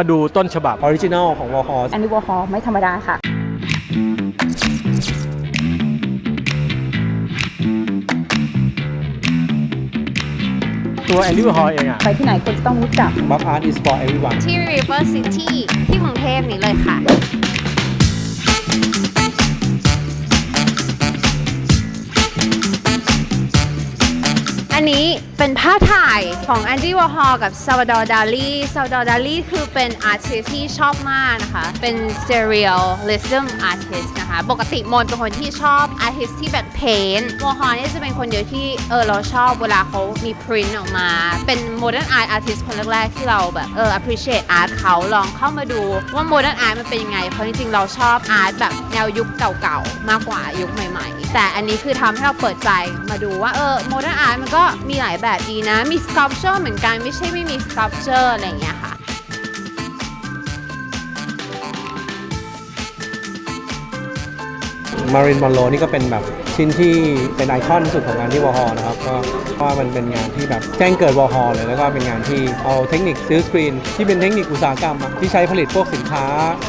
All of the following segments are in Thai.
มาดูต้นฉบับออริจินอลของวอลฮอแอนดี้วอร์ฮอลไม่ธรรมดาค่ะ ตัวแอนดี้วอร์ฮอลเองอะไปที่ไหนคนจะต้องรู้จักบัฟอาร์ต is for everyone ที่ River City ที่กรุงเทพนี้เลยค่ะ อันนี้เป็นภาพถ่ายของแอนดี้วอร์ฮอลกับซาวดอร์ดาลีซาวดอร์ดาลีคือเป็นอาร์ติสที่ชอบมากนะคะ เป็น Serialism Artist นะคะ ปกติมนเป็นคนที่ชอบอาร์ติสที่แบบเพนวอร์ฮอลนี่จะเป็นคนเดียวที่เออเราชอบเวลาเขามีพรินต์ออกมา เป็น Modern Art Artist คนแรกๆ ที่เราแบบเออ appreciate art เขาลองเข้ามาดูว่า Modern Art มันเป็นยังไง เพราะจริงๆเราชอบ art แบบแนวยุคเก่าๆ มากกว่ายุคใหม่ๆ แต่อันนี้คือทำให้เราเปิดใจมาดูว่าเออ Modern Art มันก็มีหลายแบบดีนะ มี sculpture เหมือนกันไม่ใช่ไม่มี sculpture อะไรอย่างเงี้ยค่ะ มารินมอนโรนี่ก็เป็นแบบชิ้นที่เป็นไอคอนสุดของงานที่วอลฮอนะครับก็ว่ามันเป็นงานที่แบบแจ้งเกิดวอลฮอเลยแล้วก็เป็นงานที่เอาเทคนิคซื้อสกรีน ที่เป็นเทคนิคอุตสาหกรรมที่ใช้ผลิตพวกสินค้า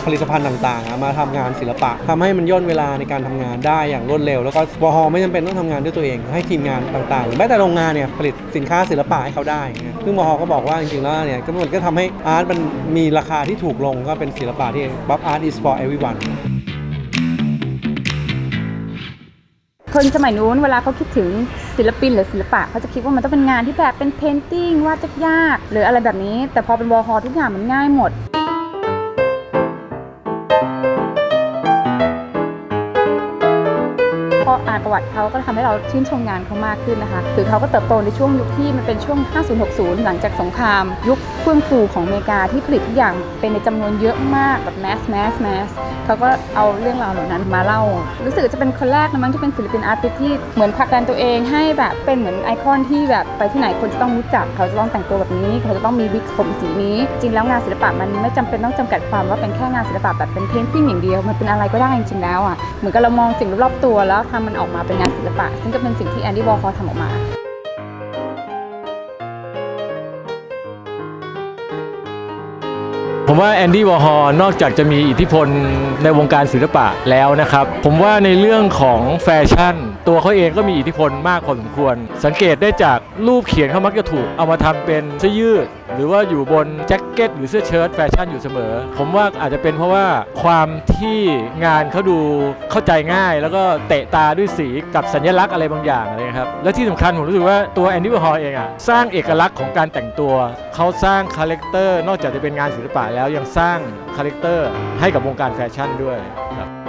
ผลิตภัณฑ์ต่างๆ มาทำงานศิลปะทำให้มันย่นเวลาในการทำงานได้อย่างรวดเร็ว แล้วก็วอลฮอไม่จำเป็นต้องทำงานด้วยตัวเอง ให้ทีมงานต่างๆหรือแม้แต่โรงงานเนี่ยผลิตสินค้าศิลปะให้เขาได้ซึ่งวอลฮอก็บอกว่าจริงๆแล้วเนี่ยก็มันก็ทำให้อาร์ตมันมีราคาที่ถูกลงก็เป็นศิลปะที่บัฟอาร์ต is for everyone คนสมัยนู้นเวลาเขาคิดถึงศิลปินหรือศิลปะเขาจะคิดว่ามันต้องเป็นงานที่แบบเป็นเพนติ้งวาดยากๆหรืออะไรแบบนี้ แต่พอเป็นวอลฮอลทุกอย่างมันง่ายหมด อ่านประวัติเขาก็ทำให้เราชื่นชมงานเขามากขึ้นนะคะคือเขาก็เติบโตในช่วงยุคที่มันเป็นช่วง 50-60 หลังจากสงคราม ยุคเฟื่องฟูของอเมริกาที่ผลิตทุกอย่างเป็นในจำนวนเยอะมากแบบแมสแมสแมสเขาก็เอาเรื่องราวเหล่านั้นมาเล่า รู้สึกจะเป็นคนแรกนะมั้งที่เป็นศิลปินอาร์ติสที่เหมือนผลักดันตัวเองให้แบบเป็นเหมือนไอคอนที่แบบไปที่ไหนคนจะต้องรู้จัก เขาจะต้องแต่งตัวแบบนี้ เขาจะต้องมีวิกผมสีนี้ จริงแล้วงานศิลปะมันไม่จำเป็นต้องจำกัดความว่าเป็นแค่งานศิลปะแบบเป็นเพนติ้งอย่างเดียว มันเป็นอะไรก็ได้จริงๆแล้วอะ เหมือนกับเรามองสิ่งรอบตัวแล้วทำมันออกมาเป็นงานศิลปะ ซึ่งก็เป็นสิ่งที่แอนดี้วอลคอทำออกมาผมว่าแอนดี้วอร์ฮอลนอกจากจะมีอิทธิพลในวงการศิลปะแล้วนะครับ ผมว่าในเรื่องของแฟชั่น ตัวเขาเองก็มีอิทธิพลมากพอสมควร สังเกตได้จากรูปเขียนเขามักจะถูก เอามาทำเป็นเสื้อยืด หรือว่าอยู่บนแจ็คเก็ตหรือเสื้อเชิ้ตแฟชั่นอยู่เสมอ ผมว่าอาจจะเป็นเพราะว่าความที่งานเขาดูเข้าใจง่าย แล้วก็เตะตาด้วยสีกับสัญลักษณ์อะไรบางอย่างอะไรครับและที่สำคัญผมรู้สึกว่าตัวแอนดี้วอร์ฮอลเองอะสร้างเอกลักษณ์ของการแต่งตัวเขาสร้างคาแรคเตอร์นอกจากจะเป็นงานศิลปะแล้วยังสร้างคาแรคเตอร์ให้กับวงการแฟชั่นด้วยครับ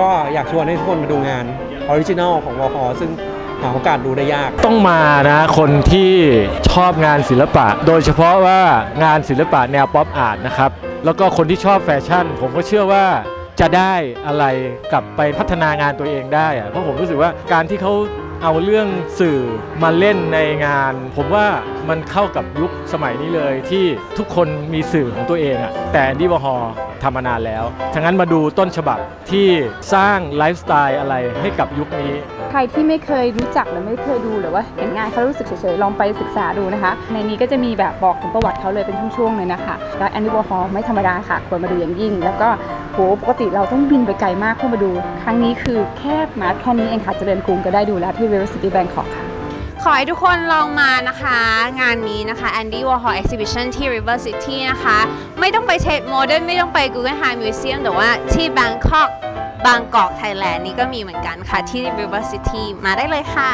ก็อยากชวนให้ทุกคนมาดูงานออริจินอลของวอลฮอซึ่งหาโอกาสดูได้ยาก ต้องมานะคนที่ชอบงานศิลปะ โดยเฉพาะว่างานศิลปะแนวป๊อปอาร์ตนะครับ แล้วก็คนที่ชอบแฟชั่น ผมก็เชื่อว่าจะได้อะไรกลับไปพัฒนางานตัวเองได้ เพราะผมรู้สึกว่าการที่เขา เอาเรื่องสื่อมาเล่นในงาน ผมว่ามันเข้ากับยุคสมัยนี้เลยที่ทุกคนมีสื่อของตัวเองอะแต่ดีวอร์ฮอทำมานานแล้วทั้งนั้นมาดูต้นฉบับที่สร้างไลฟ์สไตล์อะไรให้กับยุคนี้ รที่ไม่เคยรู้จักหรือไม่เคยดูหรือว่าเห็นงานเขารู้สึกเฉยๆลองไปศึกษาดูนะคะ ในนี้ก็จะมีแบบบอกถึงประวัติเขาเลยเป็นช่วงๆเลยนะคะแล้วแอนดี้วอร์ฮอลไม่ธรรมดาค่ะควรมาดูอย่างยิ่ง แล้วก็โหปกติเราต้องบินไปไกลมากเพื่อมาดู ครั้งนี้คือแค่มาแค่นี้เองค่ะเจริญกรุงก็ได้ดูแล้วที่ River City Bangkok ค่ะขอให้ทุกคนลองมานะคะ งานนี้นะคะ Andy Warhol Exhibition ที่ River City นะคะ ไม่ต้องไปเทดโมเดิร์นไม่ต้องไป Guggenheim Museum แต่ว่าที่ Bangkok บางกอกไทยแลนด์นี่ก็มีเหมือนกันค่ะที่ River City มาได้เลยค่ะ